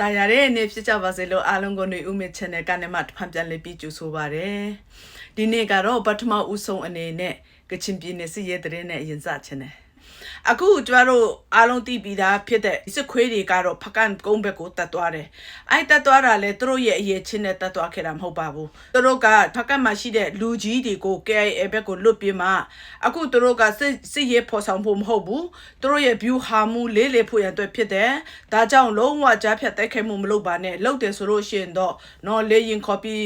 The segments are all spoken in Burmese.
တာယာတဲ့နေ့ဖြစ်ကြပါစေလို့အားလုံးကိုနေဦးမေ channel ကနေမှတစ်ဖန်ပြန်လေးပြီးကြိုဆိုပါရစေဒီနေ့ကတော့ပထမဦးဆုံးအနေနဲ့ကချင်ပြည်နယ်စစ်ရေးတရင်နဲ့ရင်စချင်တယ် အခုကျမတို့အားလုံးသိပြီးသားဖြစ်တဲ့စစ်ခွေးတွေကတော့ဖကန်ကုန်းဘက်ကိုတက်သွားတယ်။အဲ့တက်သွားတာလေသူတို့ရဲ့အရေးချင်းနဲ့တက်သွားခဲ့တာမဟုတ်ပါဘူး။သူတို့ကဖကန်မှာရှိတဲ့လူကြီးတွေကို KIA ဘက်ကိုလွတ်ပြီးမှအခုသူတို့ကစစ်စစ်ရေးဖော်ဆောင်ဖို့မဟုတ်ဘူး။သူတို့ရဲ့ view ဟာမှုလေးလေးဖို့ရန်အတွက်ဖြစ်တယ်။ဒါကြောင့်လုံးဝကြားဖြတ်တိုက်ခိုက်မှုမလုပ်ပါနဲ့။လုပ်တယ်ဆိုလို့ရှိရင်တော့နော်လေရင် copy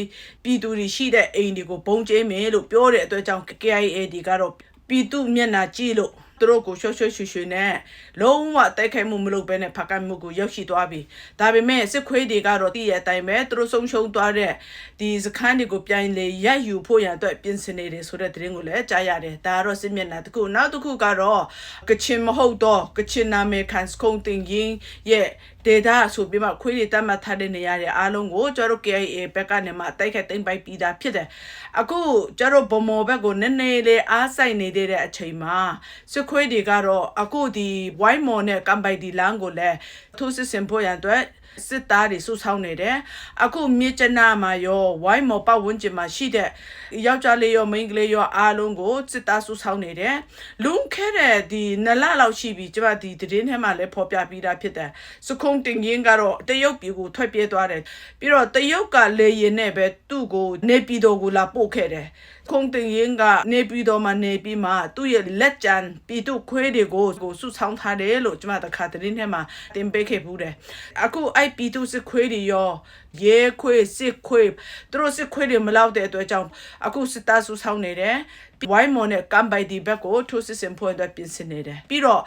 ပြည်သူတွေရှိတဲ့အိမ်တွေကိုဘုံကျင်းမယ်လို့ပြောတဲ့အတွက်ကြောင့် KIA ဒီကတော့ပြည်သူမျက်နှာကြည့်လို့ သူတို့ကိုရွှွှွှွှွှွှွနဲ့လုံးဝတိုက်ခိုက်မှုမလုပ်ဘဲနဲ့ဖကတ်မှုကိုရောက်ရှိသွားပြီဒါပေမဲ့စစ်ခွေးတွေကတော့တည့်ရဲ့အတိုင်းပဲသူတို့ဆုံးရှုံးသွားတဲ့ဒီစခန်းတွေကိုပြန်လေရက်ယူဖို့ရန်အတွက်ပြင်ဆင်နေတယ်ဆိုတဲ့သတင်းကိုလည်းကြားရတယ်ဒါကတော့စစ်မျက်နှာတစ်ခုနောက်တစ်ခုကတော့ကချင်မဟုတ်တော့ကချင်နာမည်ခံစကုံတင်ရင်ရဲ့ဒေတာဆိုပြီးမှခွေးတွေတတ်မှတ်ထားတဲ့နေရာတွေအားလုံးကိုကျတို့ KIA ဘက်ကနေမှတိုက်ခိုက်သိမ်းပိုက်ပြီးသားဖြစ်တယ်အခုကျတို့ဗမော်ဘက်ကိုနည်းနည်းလေးအားဆိုင်နေတဲ့အချိန်မှာစစ်ခွေးတွေကတော့အခုဒီဝိုင်းမော်နဲ့ကမ်ပိုက်ဒီလန်ကိုလည်းထိုးစစ်ဆင်ဖို့ရန်အတွက် စစ်သားတွေစုဆောင်းနေတယ်အခုမြေကျနာမှာရောဝိုင်းမော်ပတ်ဝန်းကျင်မှာရှိတဲ့ယောက်ျားလေးရောမိန်းကလေးရောအားလုံးကိုစစ်သားစုဆောင်းနေတယ်လွန်ခဲ့တဲ့ဒီနလလောက်ရှိပြီကျမဒီသတင်းထဲမှာလည်းဖော်ပြပြီးသားဖြစ်တယ်စခုံတင်ရင်ကတော့တရုတ်ပြည်ကိုထွက်ပြေးသွားတယ်ပြီးတော့တရုတ်ကလေရင်နဲ့ပဲသူ့ကိုနေပြည်တော်ကိုလာပို့ခဲ့တယ် ခုံတင်ရင်ကနေပြည်တော်မှာနေပြီးမှသူ့ရဲ့လက်ကျန်ပြည်သူခွေးတွေကိုကိုစုဆောင်းထားတယ်လို့ကျမတခါသတင်းထဲမှာတင်ပေးခဲ့ဘူးတယ်အခုအဲ့ပြည်သူစစ်ခွေးတွေရောရဲခွေးစစ်ခွေးသူတို့စစ်ခွေးတွေမလောက်တဲ့အတွက်ကြောင့်အခုစစ်သားစုဆောင်းနေတယ်ဝိုင်းမော်နဲ့ကမ်ပိုင်ဒီဘက်ကိုထိုးစစ်ဆင်ဖို့အတွက်ပြင်ဆင်နေတယ်ပြီးတော့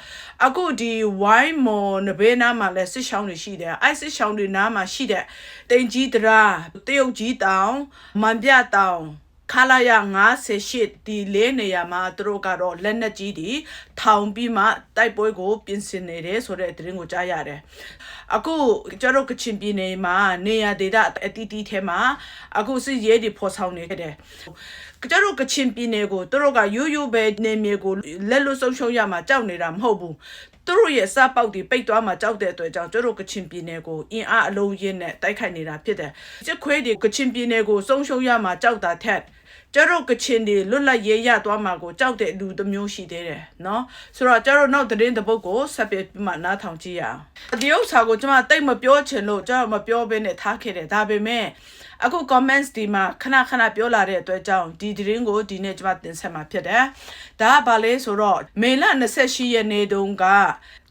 အခုဒီဝိုင်းမော်နဘေးနားမှာလည်းစစ်ရှောင်းတွေရှိတယ်အဲ့စစ်ရှောင်းတွေနားမှာရှိတဲ့တင်ကြီးတရာတရုတ်ကြီးတောင်မန်ပြတောင် ခလာရ58ဒီလေးနေရာမှာသူတို့ကတော့လက်နက်ကြီးတွေထောင်ပြီးမှတိုက်ပွဲကို ပြင်ဆင်နေတယ်ဆိုတဲ့သတင်းကိုကြားရတယ်။အခုကျတို့ကချင်ပြည်နယ်မှာနေရာဒေသအတီးတီးထဲမှာအခုစစ်ရေးတွေဖော်ဆောင်နေခဲ့တယ်။ကျတို့ကချင်ပြည်နယ်ကိုသူတို့ကရိုးရိုးပဲနေမြေကိုလက်လွတ်ဆုံးရှုံးရမှာကြောက်နေတာမဟုတ်ဘူး။သူတို့ရဲ့စပေါက်တွေပိတ်သွားမှကြောက်တဲ့အတွက်ကြောင့်ကျတို့ကချင်ပြည်နယ်ကိုအင်အားအလုံးရင်းနဲ့တိုက်ခိုက်နေတာဖြစ်တယ်။စစ်ခွေးတွေကချင်ပြည်နယ်ကိုဆုံးရှုံးရမှာကြောက်တာထက် ကျတို့ကချင်တွေလွတ်လပ်ရေးရသွားမှာကိုကြောက်တဲ့လူတစ်မျိုးရှိသေးတယ်နော်ဆိုတော့ကျတို့နောက်သတင်းတစ်ပုဒ်ကိုဆက်ပြပြီးမှနားထောင်ကြည့်ရအောင်ဒီဥစ္စာကိုကျွန်မတိတ်မပြောချင်လို့ကျွန်တော်မပြောဘဲနဲ့ထားခဲ့တယ်ဒါပေမဲ့အခု comments ဒီမှာခဏခဏပြောလာတဲ့အတွက်ကြောင့်ဒီသတင်းကိုဒီနေ့ကျွန်မတင်ဆက်မှာဖြစ်တယ်ဒါကဘာလဲဆိုတော့မေလ28ရက်နေ့တုန်းက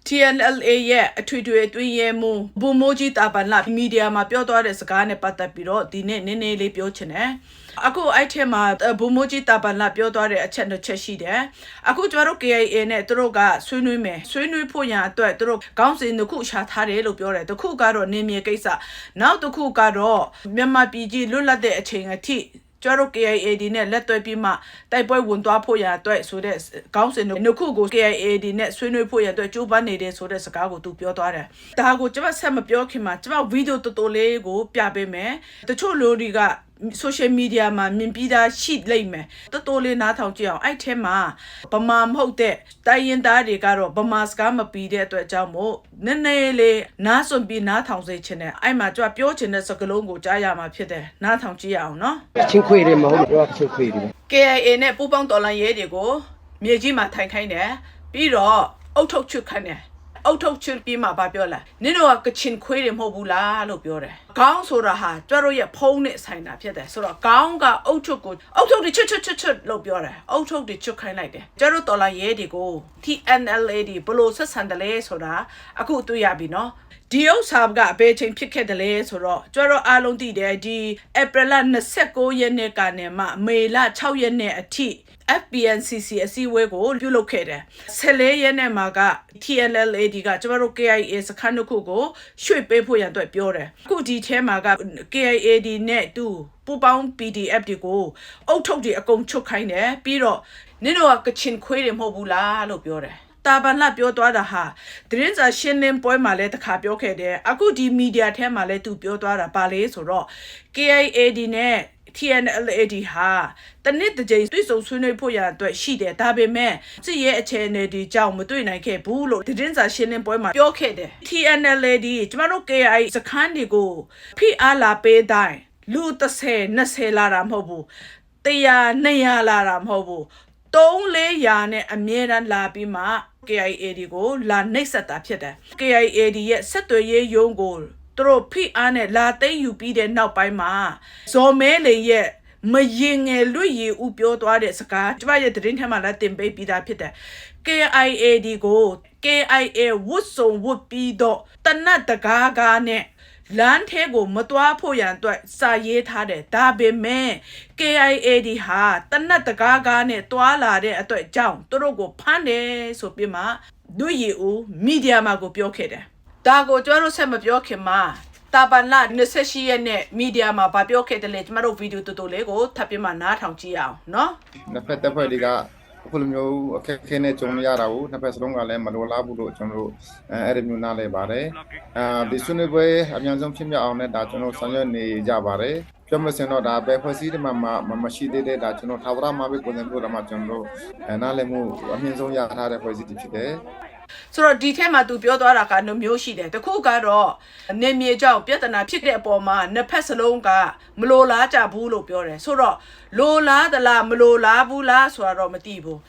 TNLA ရဲ့အထွေထွေအတွင်းရဲမှုဘူမိုဂျီတာပန်လာမီဒီယာမှာပြောသွားတဲ့စကားနဲ့ပတ်သက်ပြီးတော့ဒီနေ့နည်းနည်းလေးပြောချင်တယ် အခုအဲ့ထက်မှာဘူမိုဂျီတာပန်လာပြောသွားတဲ့အချက်တစ်ချက်ရှိတယ်အခုကျမတို့ KIA နဲ့သူတို့ကဆွေးနွေးမယ်ဆွေးနွေးဖို့ရန်အတွက်သူတို့ခေါင်းစဉ်တစ်ခုရှာထားတယ်လို့ပြောတယ်တစ်ခုကတော့နေမြေကိစ္စနောက်တစ်ခုကတော့မြန်မာပြည်ကြီးလွတ်လပ်တဲ့အချိန်အထိကျတို့ KIAD နဲ့လက်တွဲပြီးမှတိုက်ပွဲဝင်သွားဖို့ရအတွက်ဆိုတဲ့ခေါင်းစဉ်နှစ်ခုကို KIAD နဲ့ဆွေးနွေးဖို့ရအတွက်ကြိုးပမ်းနေတဲ့ဆိုတဲ့စကားကိုသူပြောသွားတယ်။ဒါကိုကျွန်မဆက်မပြောခင်မှာကျွန်မဗီဒီယိုတော်တော်လေးကိုပြပေးမယ်။တချို့လူတွေက social media မှာမြင်ပြီးသားရှိလိမ့်မယ်တော်တော်လေးနားထောင်ကြည့်အောင်အဲ့ထဲမှာဗမာမဟုတ်တဲ့တိုင်းရင်သားတွေကတော့ဗမာစကားမပြီးတဲ့အတွက်ကြောင့်မို့နည်းနည်းလေးနားစွန်ပြီးနားထောင်စေချင်တယ်အဲ့မှာကြွပြောချင်တဲ့စကားလုံးကိုကြားရမှာဖြစ်တယ်နားထောင်ကြည့်ရအောင်နော်ချင်းခွေတွေမဟုတ်ဘူးချင်းခွေတွေ KIA နဲ့ပူးပေါင်းတော်လှန်ရေးတွေကိုမြေကြီးမှာထိုင်ခိုင်းတယ်ပြီးတော့အုတ်ထုတ်ချွတ်ခိုင်းတယ် အုတ်ထုတ်ချွတ်ပြီးမှဗာပြောလာနင်တို့ကကချင်ခွေးတွေမဟုတ်ဘူးလားလို့ပြောတယ်ခေါင်းဆိုတာဟာကျတို့ရဲ့ဖုံးနဲ့ဆိုင်တာဖြစ်တယ်ဆိုတော့ခေါင်းကအုတ်ထုတ်ကိုအုတ်ထုတ်တွေချွတ်ချွတ်ချွတ်ချွတ်လို့ပြောတယ်အုတ်ထုတ်တွေချွတ်ခိုင်းလိုက်တယ်ကျတို့တော်လှန်ရေးတွေကို TNLA တွေဘလို့ဆက်ဆံတယ်လဲဆိုတာအခုတွေ့ရပြီနော်ဒီဥစ္စာကအဘယ်ချိန်ဖြစ်ခဲ့တယ်လဲဆိုတော့ကျွန်တော်အားလုံးသိတယ်ဒီဧပြီလ29ရက်နေ့ကနေမှမေလ6ရက်နေ့အထိ FPNCC အစည်းအဝေးကိုပြုလုပ်ခဲ့တယ်14ရက်နေ့မှာက TNLAD ကကျွန်တော်တို့ KIA စခန်းတစ်ခုကိုရွှေ့ပေးဖို့ရန်အတွက်ပြောတယ်အခုဒီထဲမှာက KIAD နဲ့သူပူပေါင်း PDF တွေကိုအုတ်ထုတ်တွေအကုန်ချုပ်ခိုင်းတယ်ပြီးတော့နင်တို့ကကချင်ခွေးတွေမဟုတ်ဘူးလားလို့ပြောတယ်တာဘန်လာပြောသွားတာဟာသတင်းစာရှင်းလင်းပွဲမှာလည်းတခါပြောခဲ့တယ်အခုဒီမီဒီယာထဲမှာလည်းသူပြောသွားတာပါလေဆိုတော့ KIAD နဲ့ TNLAD ဟာတနစ်တစ်ကြိမ်တွေ့ဆုံဆွေးနွေးဖို့ရအတွက်ရှိတယ်ဒါပေမဲ့စစ်ရဲ့အခြေအနေဒီကြောင့်မတွေ့နိုင်ခဲ့ဘူးလို့သတင်းစာရှင်းလင်းပွဲမှာပြောခဲ့တယ် TNLAD ကျမတို့ KI စခန်းတွေကိုဖိအားလာပေးတိုင်းလူ30 20လာတာမဟုတ်ဘူး100 200လာတာမဟုတ်ဘူး3 400နဲ့အမြဲတမ်းလာပြီးမှ KIAD ကိုလာနှိပ်စက်တာဖြစ်တယ် KIAD ရဲ့ဆက်သွယ်ရေးယုံကို သူတို့ဖိအားနဲ့လာသိမ်းယူပြီးတဲ့နောက်ပိုင်းမှာဇော်မဲလေရဲ့မရင်ငယ်လွတ်ရည်ဥပြောသွားတဲ့စကားကျမရဲ့သတင်းထဲမှာလည်းတင်ပေးပြီးသားဖြစ်တယ် KIAD ကို KIA ဝတ်စုံဝတ်ပြီးတော့တနတ်တကားကားနဲ့လမ်းထဲကိုမတွားဖို့ရန်အတွက်စာရေးထားတယ်ဒါပေမဲ့ KIAD ဟာတနတ်တကားကားနဲ့တွားလာတဲ့အတွက်ကြောင့်သူတို့ကိုဖမ်းတယ်ဆိုပြီးမှဒွေရီဦးမီဒီယာမှာကိုပြောခဲ့တယ် ဒါကိုကျမတို့ဆက်မပြောခင်မှာတာပန်လ28ရက်နဲ့မီဒီယာမှာဗာပြောခဲ့တယ်လေကျမတို့ဗီဒီယိုတူတူလေးကိုထပ်ပြီးမှနားထောင်ကြည့်အောင်နော်နှစ်ဖက်တစ်ဖက်တွေကအခုလိုမျိုးအခက်အခဲနဲ့ကြုံရတာကိုနှစ်ဖက်စလုံးကလည်းမလိုလားဘူးလို့ကျွန်တော်တို့အဲအဲ့ဒီမျိုးနားလည်ပါတယ်အဲဒီဆွေးနွေးပွဲအများဆုံးဖြစ်မြောက်အောင်နဲ့ဒါကျွန်တော်ဆောင်ရွက်နေကြပါတယ်ပြောမစင်တော့ဒါပဲဖွဲ့စည်းတယ်မှာမမရှိသေးတဲ့ဒါကျွန်တော်သာဝရမှာပဲကိုယ်တိုင်ပြောတာမှာကျွန်တော်တို့နားလည်မှုအမြင့်ဆုံးရထားတဲ့ဖွဲ့စည်းတည်ဖြစ်တယ် ဆိုတော့ဒီထဲမှာသူပြောသွားတာကနှမျိုးရှိတယ်တစ်ခုကတော့နေမြေကြောင့်ပြဿနာဖြစ်တဲ့အပေါ်မှာနှစ်ဖက်စလုံးကမလိုလားကြဘူးလို့ပြောတယ်ဆိုတော့လိုလားသလားမလိုလားဘူးလားဆိုတာတော့မသိဘူး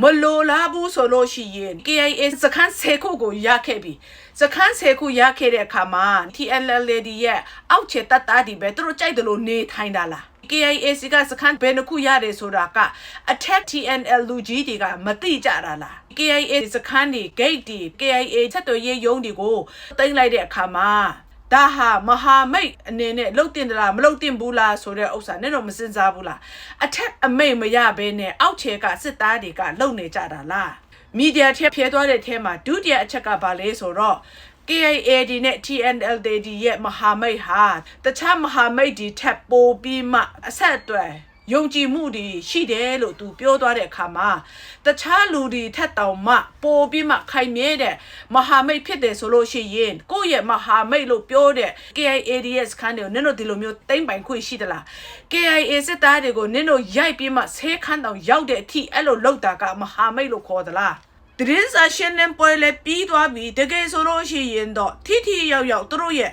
မလိုလားဘူးဆိုလို့ရှိရင် KIA စခန်း10ခုကိုရခဲ့ပြီစခန်း10ခုရခဲ့တဲ့အခါမှာ TNLD ရဲ့အောက်ခြေတပ်သားတွေပဲသူတို့ကြိုက်တယ်လို့နေထိုင်တာလား KIA ကစခန်းဘယ်နှခုရတယ်ဆိုတာက attack TNL လူကြီးတွေကမသိကြတာလား KIA စခန်းတွေ gate တွေ KIA ချက်တော်ရေးရုံးတွေကိုတင်လိုက်တဲ့အခါမှာ ဒါဟာမဟာမိတ်အနေနဲ့လှုပ်တင်တလားမလှုပ်တင်ဘူးလားဆိုတဲ့ဥစ္စာနဲ့တော့မစင်စားဘူးလား attack အမိတ်မရဘဲနဲ့အောက်ခြေကစစ်သားတွေကလှုပ်နေကြတာလားမီဒီယာထဲဖျဲသွားတဲ့ထဲမှာဒုတိယအချက်ကဘာလဲဆိုတော့ KIAD နဲ့ TNLD ရဲ့မဟာမိတ်ဟာတခြားမဟာမိတ်တွေထပ်ပိုပြီးမှအဆက်အသွယ် ယုံကြည်မှုတွေရှိတယ်လို့သူပြောသွားတဲ့အခါမှာတခြားလူတွေထက်တောင်မှပိုပြီးမှခိုင်မြဲတဲ့မဟာမိတ်ဖြစ်တယ်ဆိုလို့ရှိရင်ကိုယ့်ရဲ့မဟာမိတ်လို့ပြောတဲ့ KIAD ရဲ့စခန်းတွေကိုနင်တို့ဒီလိုမျိုးတိမ့်ပိုင်ခွင့်ရှိသလား KIA စစ်သားတွေကိုနင်တို့ရိုက်ပြီးမှဆဲခန်းတောင်ရောက်တဲ့အထိအဲ့လိုလောက်တာကမဟာမိတ်လို့ခေါ်သလား တရင်စာရှင်းလင်းပွဲလည်းပြီးသွားပြီတကယ်ဆိုလို့ရှိရင်တော့ထိထိရောက်ရောက်သူတို့ရဲ့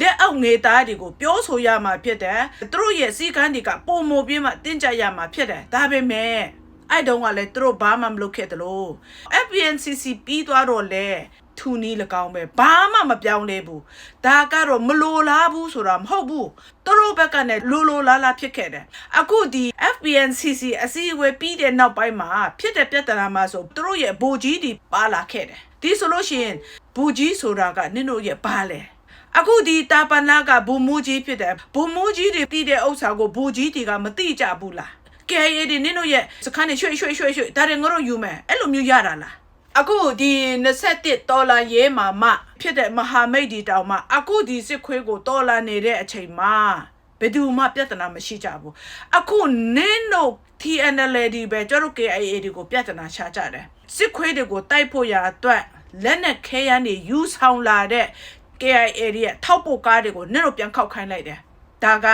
လက်အောက်ငယ်သားတွေကိုပြောဆိုရမှာဖြစ်တယ်သူတို့ရဲ့စီကန်းတွေကပုံမပြင်းမှတင်းကြပ်ရမှာဖြစ်တယ်ဒါပေမဲ့အဲ့တုန်းကလည်းသူတို့ဘာမှမလုပ်ခဲ့တယ်လို့ FPNCC ပြီးသွားတော့လေ ထူနီး၎င်းပဲဘာမှမပြောင်းလဲဘူးဒါကတော့မလိုလားဘူးဆိုတာမဟုတ်ဘူးသူတို့ဘက်ကလည်းလိုလိုလားလားဖြစ်ခဲ့တယ်အခုဒီ FPNCC အစည်းအဝေးပြီးတဲ့နောက်ပိုင်းမှာဖြစ်တဲ့ပြဿနာမှာဆိုသူတို့ရဲ့ဘူကြီးတွေပါလာခဲ့တယ်ဒီဆိုလို့ရှိရင်ဘူကြီးဆိုတာကနင်တို့ရဲ့ဘာလဲအခုဒီတာပန်လာကဘူမူကြီးဖြစ်တယ်ဘူမူကြီးတွေပြီးတဲ့ဥစ္စာကိုဘူကြီးတွေကမသိကြဘူးလား KA ဒီနင်တို့ရဲ့စခန်းနေရွှေ့ရွှေ့ရွှေ့ရွှေ့ဒါတွေငါတို့ယူမယ်အဲ့လိုမျိုးရတာလား အခုဒီ21ဒေါ်လာရေးမှာမှဖြစ်တဲ့မဟာမိတ်ဒီတောင်မှအခုဒီစစ်ခွေးကိုဒေါ်လာနေတဲ့အချိန်မှာဘယ်သူမှပြဿနာမရှိကြဘူးအခုနင်းတို့ TNLD ပဲကျတို့ KIA တွေကိုပြဿနာရှာကြတယ်စစ်ခွေးတွေကိုတိုက်ဖို့ရာအတွက်လက်နဲ့ခဲယမ်းတွေယူဆောင်လာတဲ့ KIA ရဲ့ထောက်ပို့ကားတွေကိုနင်းတို့ပြန်ခောက်ခိုင်းလိုက်တယ်ဒါက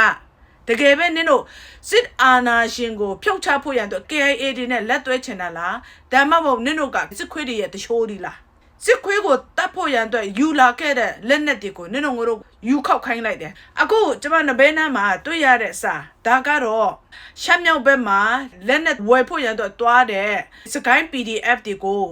တကယ်ပဲနင်းတို့စစ်အာဏာရှင်ကိုဖျောက်ချဖို့ရန်အတွက် KIA တွေနဲ့လက်သွဲချင်တာလားဒါမှမဟုတ်နင်းတို့ကစစ်ခွေးတွေရဲ့တချိုးဒီလား စစ်ခွေးကိုတတ်ဖို့ရန်အတွက်ယူလာခဲ့တဲ့လက်နက်တွေကိုနင်းတို့ငါတို့ယူခောက်ခိုင်းလိုက်တယ်အခုကျမနဘဲနားမှာတွေ့ရတဲ့စာဒါကတော့ရှမ်းမြောက်ဘက်မှာလက်နက်ဝယ်ဖို့ရန်အတွက်တွားတဲ့စကိုင်း PDF တွေကို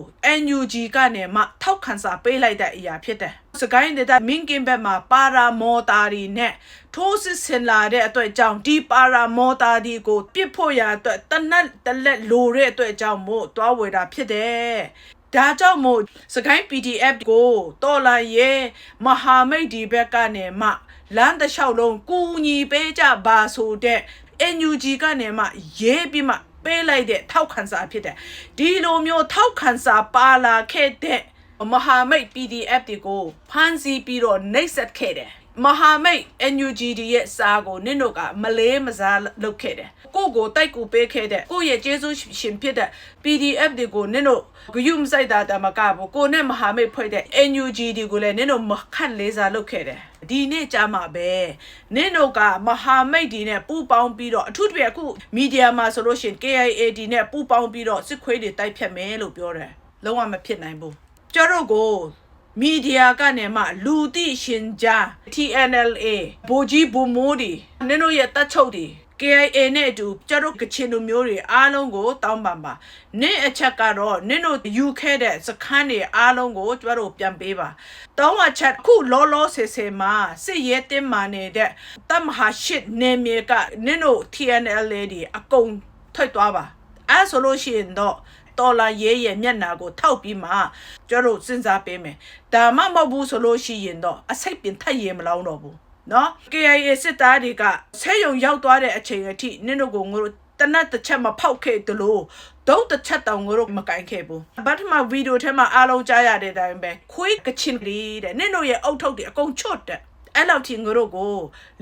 NUG ကနေမှထောက်ခံစာပေးလိုက်တဲ့အရာဖြစ်တယ်စကိုင်းဒေတာမင်းကင်းဘက်မှာပါရာမော်တာတွေနဲ့ထိုးစစ်ဆင်လာတဲ့အတွက်ကြောင့်ဒီပါရာမော်တာဒီကိုပြစ်ဖို့ရအတွက်တနက်တလက်လိုတဲ့အတွက်ကြောင့်မို့တွားဝယ်တာဖြစ်တယ် ဒါကြောင့်မို့စကိုင်း PDF ကိုတော်လာရဲမဟာမိတ်ဒီဘက်ကနေမှလမ်းတစ်လျှောက်လုံးကူညီပေးကြပါဆိုတဲ့ NUG ကနေမှရေးပြီးမှပေးလိုက်တဲ့ထောက်ခံစာဖြစ်တယ်ဒီလိုမျိုးထောက်ခံစာပါလာခဲ့တဲ့မဟာမိတ် PDF တွေကိုဖမ်းဆီးပြီးတော့နှိပ်စက်ခဲ့တယ် မဟာမိတ် NUGD ရဲ့စာကိုနင့်တို့ကမလေးမစားလုပ်ခဲ့တယ်ကိုကိုတိုက်ကိုပေးခဲ့တဲ့ကိုရဲ့ကျေးဇူးရှင်ဖြစ်တဲ့ PDF တွေကိုနင့်တို့ဂယုမဆိုင်တာတမကဘူးကိုနဲ့မဟာမိတ်ဖွဲ့တဲ့ NUGD ကိုလည်းနင့်တို့မခန့်လေးစားလုပ်ခဲ့တယ်ဒီနေ့ကြာမှာပဲနင့်တို့ကမဟာမိတ်ဒီနဲ့ပူပေါင်းပြီးတော့အထူးသဖြင့်အခုမီဒီယာမှာဆိုလို့ရှိရင် KIAD နဲ့ပူပေါင်းပြီးတော့စစ်ခွေးတွေတိုက်ဖြတ်မယ်လို့ပြောတယ်လုံးဝမဖြစ်နိုင်ဘူးကျတို့ကို မီဒီယာကနေမှလူသိရှင်ကြား TNLA ဘိုကြီးဘူမိုးဒီနင်တို့ရဲ့တက်ချုပ်တွေ KIA နဲ့အတူကျတို့ကချင်လူမျိုးတွေအားလုံးကိုတောင်းပန်ပါနင့်အချက်ကတော့နင့်တို့ယူခဲ့တဲ့စခန်းတွေအားလုံးကိုကျတို့ပြန်ပေးပါတောင်းအချက်ခုလောလောဆယ်ဆယ်မှာစစ်ရဲတင်းမာနေတဲ့တမဟာရှစ်နေမြေကနင့်တို့ TNLA တွေအကုန်ထွက်သွားပါအဲဆိုလို့ရှိရင်တော့ တော်လာရဲရဲ့မျက်နာကိုထောက်ပြီးမှကျတို့စဉ်းစားပေးမယ်ဒါမှမဟုတ်ဘူးဆိုလို့ရှိရင်တော့အစိတ်ပင်ထက်ရမလောင်းတော့ဘူးနော် KIA စစ်သားတွေကဆဲယုံရောက်သွားတဲ့အချိန်အထိနင့်တို့ကိုငါတို့တနတ်တစ်ချက်မဖောက်ခဲ့တလို့ဒုတ်တစ်ချက်တောင်ငါတို့မကင်ခဲ့ဘူးဘတ်မှာဗီဒီယိုထဲမှာအားလုံးကြားရတဲ့အတိုင်းပဲခွေးကချင်ကလေးတဲ့နင့်တို့ရဲ့အုတ်ထုတ်တွေအကုန်ချွတ်တဲ့အဲ့လောက်ထိငါတို့ကို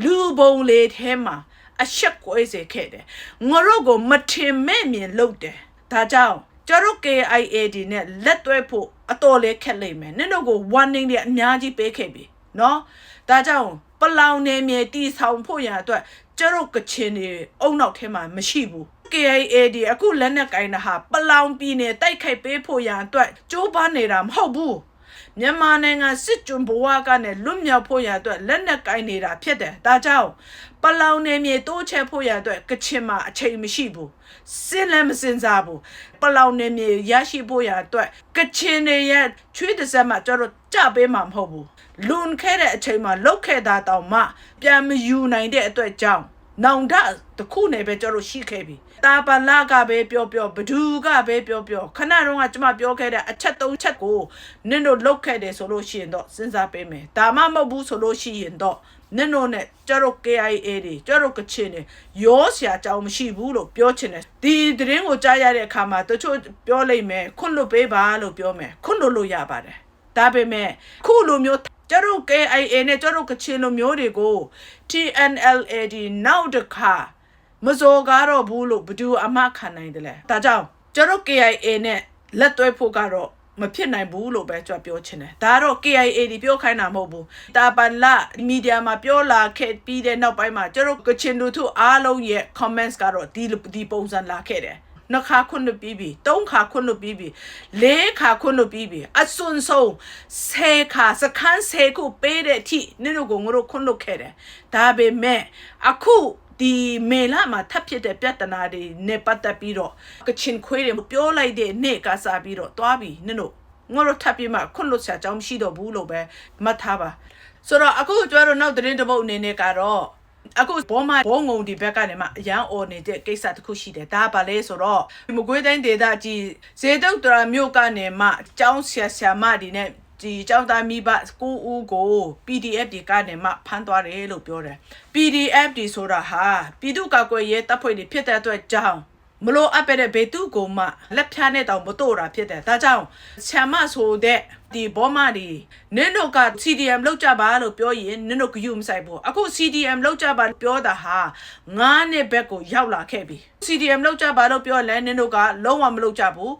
လူပုံလေးထဲမှာအဆက်ကွဲစေခဲ့တယ်ငါတို့ကိုမထင်မဲ့မြင်လုပ်တယ်ဒါကြောင့် ကျတို့ KIAD နဲ့လက်တွဲဖို့အတော်လေးခက်လိမ့်မယ်နင်တို့ကို warning တွေအများကြီးပေးခဲ့ပြီเนาะဒါကြောင့်ပလောင်နေမြေတီဆောင်ဖို့ရန်အတွက်ကျတို့ကချင်တွေအုံနောက်ထဲမှာမရှိဘူး KIAD အခုလက်နက်ကင်တာဟာပလောင်ပြည်နယ်တိုက်ခိုက်ပေးဖို့ရန်အတွက်ကြိုးပမ်းနေတာမဟုတ်ဘူး မြန်မာနိုင်ငံစစ်ကြုံဘဝကနေလွတ်မြောက်ဖို့ရန်အတွက်လက်နက်ကင်နေတာဖြစ်တယ်ဒါကြောင့်ပလောင်နေမြေတိုးချဲ့ဖို့ရန်အတွက်ကချင်မှာအချိန်မရှိဘူးစဉ်းလည်းမစဉ်းစားဘူးပလောင်နေမြေရရှိဖို့ရန်အတွက်ကချင်တွေရဲ့ချွေးတစ်စက်မှကျတော့ကြပေးမှာမဟုတ်ဘူးလွန်ခဲ့တဲ့အချိန်မှာလုတ်ခဲ့တာတောင်မှပြန်မယူနိုင်တဲ့အတွက်ကြောင့် နောင်တတစ်ခုနဲ့ပဲကျတော့ရှိခဲ့ပြီတာပလာကပဲပြောပြောဘဒူကပဲပြောပြောခဏတုန်းကကျမပြောခဲ့တဲ့အချက်သုံးချက်ကိုနင်တို့လုတ်ခဲ့တယ်ဆိုလို့ရှိရင်တော့စဉ်းစားပေးမယ်ဒါမှမဟုတ်ဘူးဆိုလို့ရှိရင်တော့နင်တို့နဲ့ကျတော့ KIA တွေကျတော့ကချင်တွေရောစရာအကြောင်းမရှိဘူးလို့ပြောချင်တယ်ဒီသတင်းကိုကြားရတဲ့အခါမှာတချို့ပြောလိုက်မယ်ခွန့်လွတ်ပေးပါလို့ပြောမယ်ခွန့်လွတ်လို့ရပါတယ်ဒါပေမဲ့ခုလိုမျိုး ကျတို့ KIA နဲ့ကျတို့ကချင်လိုမျိုးတွေကို TNLAD နောက်တစ်ခါမစော်ကားတော့ဘူးလို့ဘယ်သူအမှခံနိုင်တယ်လဲဒါကြောင့်ကျတို့ KIA နဲ့လက်တွဲဖို့ကတော့မဖြစ်နိုင်ဘူးလို့ပဲကြွပြောချင်တယ်ဒါကတော့ KIA ဒီပြောခိုင်းတာမဟုတ်ဘူးတာပန်လာမီဒီယာမှာပြောလာခဲ့ပြီးတဲ့နောက်ပိုင်းမှာကျတို့ကချင်လူထုအားလုံးရဲ့ comments ကတော့ဒီဒီပုံစံလာခဲ့တယ် နှစ်ခါခွန်းလို့ပြီးပြီသုံးခါခွန်းလို့ပြီးပြီလေးခါခွန်းလို့ပြီးပြီအစွန်းဆုံးဆယ်ခါစခန်းဆယ်ခုပေးတဲ့အထိနင်တို့ကငါတို့ခွန်းလို့ခဲ့တယ်ဒါပေမဲ့အခုဒီမေလာမှာထပ်ဖြစ်တဲ့ပြဿနာတွေနဲ့ပတ်သက်ပြီးတော့ကချင်ခွေးတွေပြောလိုက်တဲ့နေ့ကစားပြီးတော့တွားပြီနင်တို့ငါတို့ထပ်ပြီးမှခွန်းလို့ဆရာအကြောင်းမရှိတော့ဘူးလို့ပဲမှတ်ထားပါဆိုတော့အခုကျတော့နောက်သတင်းတစ်ပုတ်အနေနဲ့ကတော့ အခုဘောမဘောငုံဒီဘက်ကနေမှအရန်အော်နေတဲ့ကိစ္စတစ်ခုရှိတယ်ဒါကဘာလဲဆိုတော့ဒီမကွေးတိုင်းဒေသကြီးဇေတုတ်တရာမြို့ကနေမှအကျောင်းဆရာဆရာမတွေနဲ့ဒီကျောင်းသားမိဘကိုဦးကို PDF ဒီကနေမှဖမ်းသွားတယ်လို့ပြောတယ် PDF ဒီဆိုတာဟာပြည်သူ့ကာကွယ်ရေးတပ်ဖွဲ့တွေဖြစ်တဲ့အတွက်ကြောင့်မလို့အပ်ပဲတဲ့ဘေတုကိုမှလက်ဖြားနဲ့တောင်မတို့တာဖြစ်တယ်ဒါကြောင့်ဆ iam မဆိုတဲ့ ဒီဘောမဒီနင်တို့က CDM လောက်ကြပါလို့ပြောရင်နင်တို့ဂယုမဆိုင်ဘူးအခု CDM လောက်ကြပါပြောတာဟာငါးနှစ်ဘက်ကိုရောက်လာခဲ့ပြီ CDM လောက်ကြပါလို့ပြောလဲနင်တို့ကလုံးဝမလောက်ကြဘူး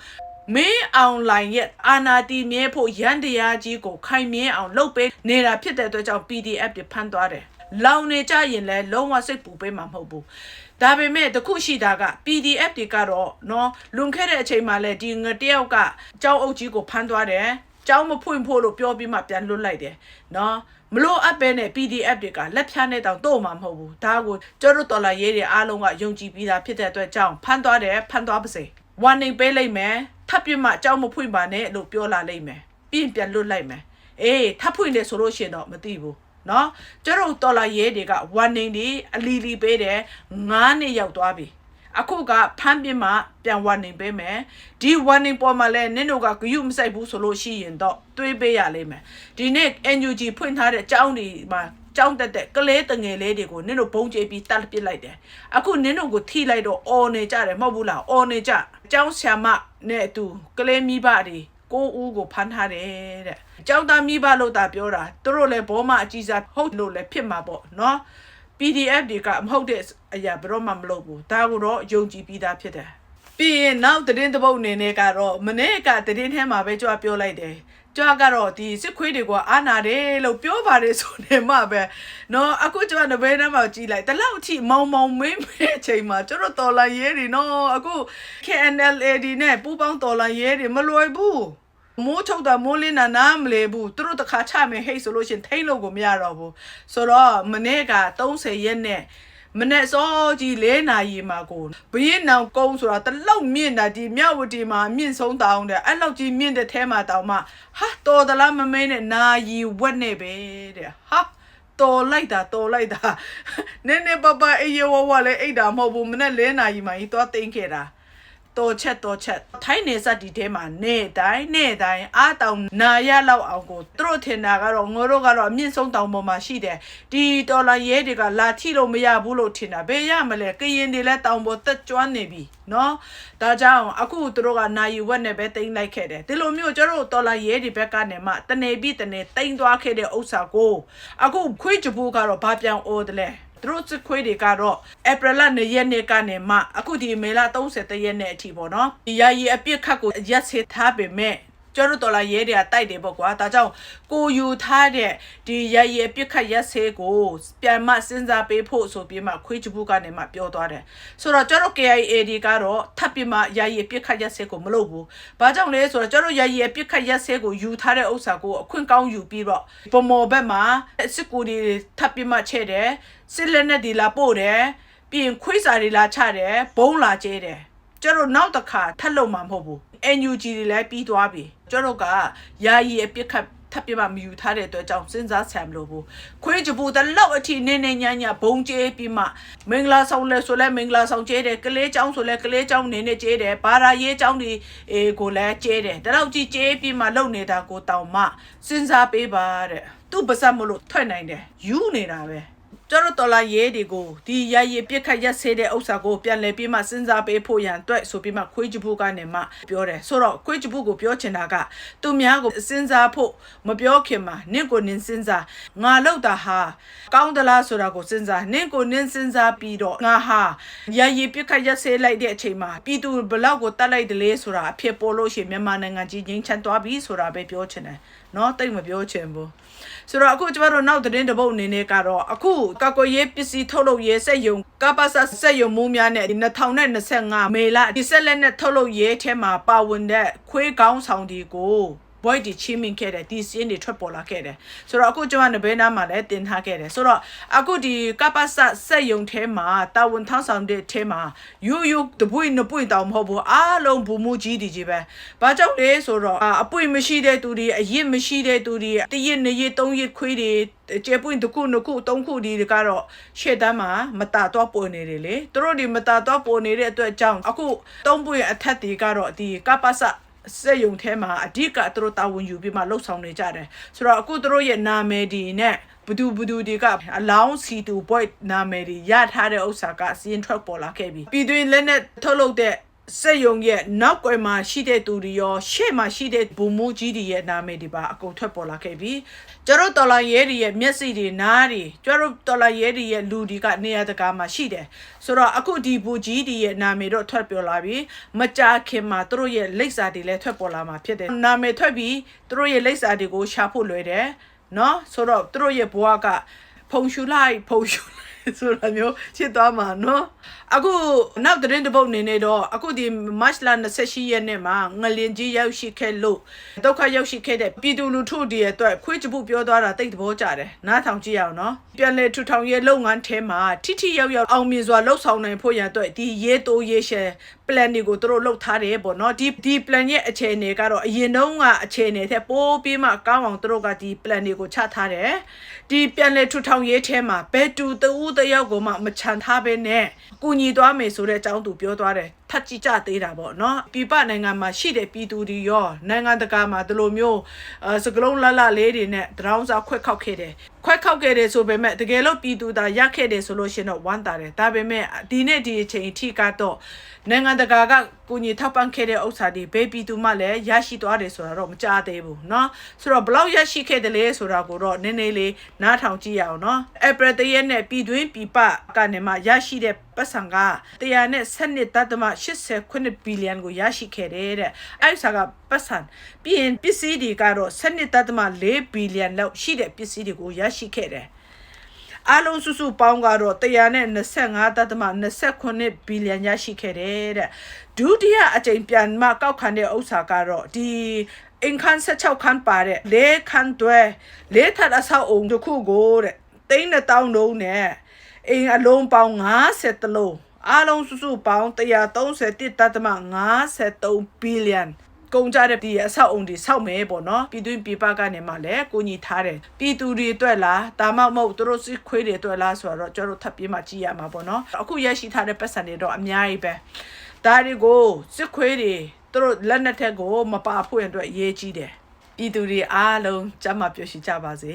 မင်းအွန်လိုင်းရဲ့အာနာတီမြဲဖို့ရန်တရားကြီးကိုခိုင်မြဲအောင်လုပ်ပေးနေတာဖြစ်တဲ့အတွက်ကြောင့် PDF တွေဖမ်းသွားတယ်။လောင်နေကြရင်လည်းလုံးဝစိတ်ပူပေးမှာမဟုတ်ဘူး။ဒါပေမဲ့တခုရှိတာက PDF တွေကတော့နော်လွန်ခဲ့တဲ့အချိန်မှာလည်းဒီငတယောက်ကကြောင်းအုပ်ကြီးကိုဖမ်းသွားတယ်။ ကျောင်းမဖွင့်ဖို့လို့ပြောပြီးမှပြန်လွတ်လိုက်တယ်နော်မလို့အပ်ပဲနဲ့ PDF တွေကလက်ဖြားနဲ့တောင်တို့မှာမဟုတ်ဘူးဒါကိုကျတို့တော်လာရေးတဲ့အားလုံးကယုံကြည်ပြီးသားဖြစ်တဲ့အတွက်ကြောင့်ဖမ်းသွားတယ်ဖမ်းသွားပါစေ warning ပေးလိုက်မယ်ထပ်ပြမှအကြောင်းမဖွင့်ပါနဲ့လို့ပြောလာလိုက်မယ်ပြီးရင်ပြန်လွတ်လိုက်မယ်အေးထပ်ဖွင့်တယ်ဆိုလို့ရှိရင်တော့မသိဘူးနော်ကျတို့တော်လာရေးတွေက warning တွေအလီလီပေးတယ်9နှစ်ရောက်သွားပြီ အခုကဖမ်းပြမှပြန် warning ပေးမယ်ဒီ warning ပေါ်မှာလဲနင်တို့ကဂယုမဆိုင်ဘူးဆိုလို့ရှိရင်တော့တွေးပေးရလိမ့်မယ်ဒီနေ့ NUG ဖွင့်ထားတဲ့အကြောင်းဒီမှာကြောင်းတက်တဲ့ကလေးတငယ်လေးတွေကိုနင်တို့ဘုံကျပြီးတတ်ပစ်လိုက်တယ်အခုနင်တို့ကိုထိလိုက်တော့အော်နေကြတယ်မဟုတ်ဘူးလားအော်နေကြအကြောင်းဆ iam မနဲ့အတူကလေးမိဘတွေကိုဦးကိုဖမ်းထားတယ်တဲ့ကျောင်းသားမိဘလို့တာပြောတာသူတို့လည်းဘောမအကြီးစားဟုတ်လို့လည်းဖြစ်မှာပေါ့နော် PDF တွေကမဟုတ်တဲ့အရာဘယ်တော့မှမလုပ်ဘူးဒါကိုတော့ယုံကြည်ပြီးသားဖြစ်တယ်ပြီးရင်နောက်သတင်းတစ်ပုတ်အနေနဲ့ကတော့မနေ့ကသတင်းထဲမှာပဲကြွားပြောလိုက်တယ်ကြွားကတော့ဒီစစ်ခွေးတွေကအာနာတယ်လို့ပြောပါတယ်ဆိုနေမှပဲနော်အခုကျမနဘဲနှမ်းမှာကြည်လိုက်တလောက်အထိမောင်မောင်မင်းမဲအချိန်မှာကျတော့တော်လာရဲတွေနော်အခု KNLAD နဲ့ပူပေါင်းတော်လာရဲတွေမလွယ်ဘူး မိုးထုတ်တာမိုးလင်းတာနားမလဲဘူးသူတို့တခါချမယ်ဟိတ်ဆိုလို့ရှရင်ထိမ့်လို့ကိုမရတော့ဘူးဆိုတော့မနေ့က30ရက်နဲ့မနေ့စောကြီး၄နာရီမှာကိုဘရင်နောင်ကုန်းဆိုတာတလောက်မြင့်တာဒီမြဝတီမှာမြင့်ဆုံးတောင်းတယ်အဲ့လောက်ကြီးမြင့်တဲ့ထဲမှာတောင်မှဟာတော်သလားမမင်းနဲ့နာရီဝက်နဲ့ပဲတဲ့ဟာတော်လိုက်တာတော်လိုက်တာနည်းနည်းပပအေးရဝဝလည်းအိတ်တာမဟုတ်ဘူးမနေ့၄နာရီမှကြီးသွားသိမ်းခဲ့တာ တော်ချက်တော်ချက်ထိုင်းနေစက်ဒီထဲမှာနေတိုင်းနေတိုင်းအားတောင်နာရလောက်အောင်ကိုသူတို့ထင်တာကတော့ငိုတို့ကတော့အမြင့်ဆုံးတောင်ပေါ်မှာရှိတယ်ဒီတော်လာရဲတွေကလာထီလို့မရဘူးလို့ထင်တာဘယ်ရမလဲကရင်တွေလည်းတောင်ပေါ်တက်ကျွမ်းနေပြီနော်ဒါကြောင့်အခုသူတို့ကနာယူဝက်နဲ့ပဲတိမ့်လိုက်ခဲ့တယ်ဒီလိုမျိုးကျတို့တော်လာရဲတွေဘက်ကနေမှတနေပြီးတနေတိမ့်သွားခဲ့တဲ့ဥစ္စာကိုအခုခွေးကြဘူးကတော့ဘာပြောင်းအိုးတယ်လဲ သူတို့စစ်ခွေးတွေကတော့ဧပြီလ2ရက်နေ့ကနေမှအခုဒီမေလ30ရက်နေ့အထိပေါ့နော်ဒီယာယီအပြစ်ခတ်ကိုရက်စေထားပေမဲ့ကျော်တို့တော်လာရဲတွေကတိုက်တယ်ပေါ့ကွာဒါကြောင့်ကိုယူထားတဲ့ဒီယာယီအပြစ်ခတ်ရက်စေကိုပြန်မစဉ်းစားပေးဖို့ဆိုပြီးမှခွေးချဘူးကနေမှပြောသွားတယ်ဆိုတော့ကျော်တို့ KIA ဒီကတော့ထပ်ပြီးမှယာယီအပြစ်ခတ်ရက်စေကိုမလုပ်ဘူးဘာကြောင့်လဲဆိုတော့ကျော်တို့ယာယီအပြစ်ခတ်ရက်စေကိုယူထားတဲ့ဥစ္စာကိုအခွင့်ကောင်းယူပြီးတော့ပမော်ဘက်မှာစစ်ကူတွေထပ်ပြီးမှချဲ့တယ် စစ်လက်နက်တွေလာပို့တယ်ပြင်ခွေးစာတွေလာချတယ်ဘုံလာကျဲတယ်ကျတော့နောက်တစ်ခါထပ်လုံမှာမဟုတ်ဘူး NUG တွေလည်းပြီးသွားပြီကျတော့ကယာယီအပြစ်ခတ်ထပ်ပြမမယူထားတဲ့အတွက်ကြောင့်စဉ်းစားဆံမလို့ဘူးခွေးကြဘူးတလောက်အထိနင်းနေညညဘုံကျဲပြီးမှမင်္ဂလာဆောင်လဲဆိုလဲမင်္ဂလာဆောင်ကျဲတယ်ကလေးချောင်းဆိုလဲကလေးချောင်းနေနေကျဲတယ်ဘာသာရေးချောင်းဒီအေကိုလဲကျဲတယ်တလောက်ကြီးကျဲပြီးမှလုံနေတာကိုတောင်မှစဉ်းစားပေးပါတဲ့သူ့ပါစပ်မလို့ထွက်နိုင်တယ်ယူနေတာပဲ ကျတော့တော်လာရဲတွေကိုဒီရရပြစ်ခတ်ရက်ဆေးတဲ့ဥစ္စာကိုပြန်လည်ပြီးမှစဉ်းစားပေးဖို့ရန်အတွက်ဆိုပြီးမှခွေးကြဘူးကနေမှပြောတယ်ဆိုတော့ခွေးကြဘူးကိုပြောချင်တာကသူများကိုစဉ်းစားဖို့မပြောခင်မှာနင့်ကိုနင်းစဉ်းစားငါလောက်တာဟာကောင်းသလားဆိုတာကိုစဉ်းစားနင့်ကိုနင်းစဉ်းစားပြီးတော့ငါဟာရရပြစ်ခတ်ရက်ဆေးလိုက်တဲ့အချိန်မှာပြည်သူဘလောက်ကိုတတ်လိုက်တယ်လေဆိုတာအဖြစ်ပေါ်လို့ရှိရင်မြန်မာနိုင်ငံကြီးငြိမ်းချမ်းသွားပြီဆိုတာပဲပြောချင်တယ်เนาะတိတ်မပြောချင်ဘူး ဆိုတော့အခုကျမတို့နောက်သတင်းတစ်ပုတ်အနေနဲ့ကတော့အခုကကွယ်ရေးပစ္စည်းထုတ်လုပ်ရေးစက်ယုံကပ္ပစစက်ယုံမှုများနဲ့ဒီ2025မေလဒီဆက်လက်နဲ့ထုတ်လုပ်ရေးထဲမှာပါဝင်တဲ့ခွေးကောင်းဆောင်ဒီကို boy ဒီချင်းမင်ခဲ့တယ်ဒီစင်းတွေထွက်ပေါ်လာခဲ့တယ်ဆိုတော့အခုကျွန်မနဘဲနားမှာလည်းတင်ထားခဲ့တယ်ဆိုတော့အခုဒီကပ္ပစစက်ယုံထဲမှာတာဝန်ထမ်းဆောင်တဲ့ထဲမှာယူယူတပွေနပွေတောင်မဟုတ်ဘူးအားလုံးဘူမှုကြီးဒီကြီးပဲဘာကြောင့်လဲဆိုတော့အာအပွေမရှိတဲ့သူတွေအရစ်မရှိတဲ့သူတွေတရစ်နှစ်ရစ်သုံးရစ်ခွေးတွေကျေပွင့်တစ်ခုနှစ်ခုသုံးခုဒီကတော့ရှေ့တန်းမှာမတာတော့ပေါ်နေတယ်လေသူတို့ဒီမတာတော့ပေါ်နေတဲ့အတွက်ကြောင့်အခုသုံးပွင့်အထက်တွေကတော့ဒီကပ္ပစ စက်ယုံထဲမှာအဓိကသူတို့တာဝန်ယူပြီးမှလှုပ်ဆောင်နေကြတယ်ဆိုတော့အခုသူတို့ရဲ့နာမည်ဒီနဲ့ဘဒူဘဒူဒီကအလောင်းစီတူ boy နာမည်ဒီရထားတဲ့ဥစ္စာကစီရင်ထွက်ပေါ်လာခဲ့ပြီပြည်တွင်းလက်နဲ့ထုတ်လုပ်တဲ့ စက်ယုံရဲ့နောက်ွယ်မှာရှိတဲ့သူတွေရောရှေ့မှာရှိတဲ့ဘူမူကြီးတွေရဲ့နာမည်တွေပါအကုန်ထွက်ပေါ်လာခဲ့ပြီကျတို့တော်လာရဲတွေရဲ့မျက်စိတွေနားတွေကျတို့တော်လာရဲတွေရဲ့လူတွေကနေရာတကာမှာရှိတယ်ဆိုတော့အခုဒီဘူကြီးတွေရဲ့နာမည်တော့ထွက်ပေါ်လာပြီမကြာခင်မှာသူတို့ရဲ့လိပ်စာတွေလည်းထွက်ပေါ်လာမှာဖြစ်တယ်နာမည်ထွက်ပြီးသူတို့ရဲ့လိပ်စာတွေကိုရှာဖို့လွယ်တယ်နော်ဆိုတော့သူတို့ရဲ့ဘဝကဖုံရှူလိုက်ဖုံရှူလိုက် ဆိုတာမျိုးဖြစ်သွားမှာနော်အခုနောက်သတင်းတစ်ပုတ်အနေနဲ့တော့အခုဒီ March လ28ရက်နေ့မှာငလင်ကြီးရောက်ရှိခဲ့လို့ဒုက္ခရောက်ရှိခဲ့တဲ့ပြည်သူလူထုတွေအတွက်ခွေးကြပုပြောသွားတာတိတ်သဘောကျတယ်နားထောင်ကြည့်ရအောင်နော်ပြန်လေထူထောင်ရေးလုပ်ငန်းထဲမှာထိထိရောက်ရောက်အောင်မြင်စွာလှုပ်ဆောင်နိုင်ဖို့ရန်အတွက်ဒီရေးတိုးရေးရှယ် plan တွေကိုသူတို့လုပ်ထားတယ်ပေါ့နော်ဒီဒီ plan ရဲ့အခြေအနေကတော့အရင်တုန်းကအခြေအနေထက်ပိုပြီးမှကောင်းအောင်သူတို့ကဒီ plan တွေကိုချထားတယ်ဒီပြန်လေထူထောင်ရေးထဲမှာဘယ်တူတူတယောက်ကိုမှမချန်ထားဘဲနဲ့ကူညီသွားမယ်ဆိုတဲ့အကြောင်းသူပြောသွားတယ် ထပ်ကြည့်ကြသေးတာပေါ့နော်ပြပနိုင်ငံမှာရှိတဲ့ပြည်သူတွေရောနိုင်ငံတကာမှာဒီလိုမျိုးအဲစကလုံးလလလေးတွေနဲ့တရောင်းစားခွက်ခောက်ခဲ့တယ်ခွက်ခောက်ခဲ့တယ်ဆိုပေမဲ့တကယ်လို့ပြည်သူသားရခဲ့တယ်ဆိုလို့ရှိရင်တော့ဝမ်းသာတယ်ဒါပေမဲ့ဒီနေ့ဒီအချိန်အထိကတော့နိုင်ငံတကာကကိုကြီးထောက်ပံ့ခဲ့တဲ့ဥစ္စာတွေဘေးပြည်သူမှလည်းရရှိသွားတယ်ဆိုတာတော့မကြားသေးဘူးเนาะဆိုတော့ဘလောက်ရရှိခဲ့တယ်လဲဆိုတာကိုတော့နည်းနည်းလေးနားထောင်ကြည့်ရအောင်เนาะ April တရက်နဲ့ပြည်တွင်းပြည်ပကနေမှရရှိတဲ့ ပတ်စံက112.89ဘီလီယံကိုရရှိခဲ့တယ်တဲ့အဲ့ဆာကပတ်စံပြီးရင်ပစ္စည်းတွေကတော့12.4ဘီလီယံလောက်ရှိတဲ့ပစ္စည်းတွေကိုရရှိခဲ့တယ်အလုံးစုစုပေါင်းကတော့125.29ဘီလီယံရရှိခဲ့တယ်တဲ့ဒုတိယအကြိမ်ပြန်မှကောက်ခံတဲ့ဥစ္စာကတော့ဒီအင်ခန်း16ခန်းပါတဲ့၄ခန်းတွဲ၄ထပ်အဆောက်အုံတစ်ခုကိုတဲ့တိန်းတဲ့တောင်းလုံးနဲ့ အင်အလုံးပေါင်း50လုံးအလုံးစုစုပေါင်း131.53ဘီလီယံကုန်ကြတဲ့ဒီအဆောက်အုံတွေဆောက်မယ်ပေါ့နော်ပြည်တွင်းပြည်ပကနေမှလည်းကိုညီထားတယ်ပြည်သူတွေအတွက်လားဒါမှမဟုတ်သူတို့စစ်ခွေးတွေအတွက်လားဆိုတော့ကျွန်တော်တို့ထပ်ပြေးမှကြည့်ရမှာပေါ့နော်အခုရရှိထားတဲ့ပတ်စံတွေတော့အများကြီးပဲဒါတွေကိုစစ်ခွေးတွေသူတို့လက်နက်ထက်ကိုမပါဖို့ရန်အတွက်အရေးကြီးတယ်ပြည်သူတွေအားလုံးကြမ်းမှပျော်ရှိကြပါစေ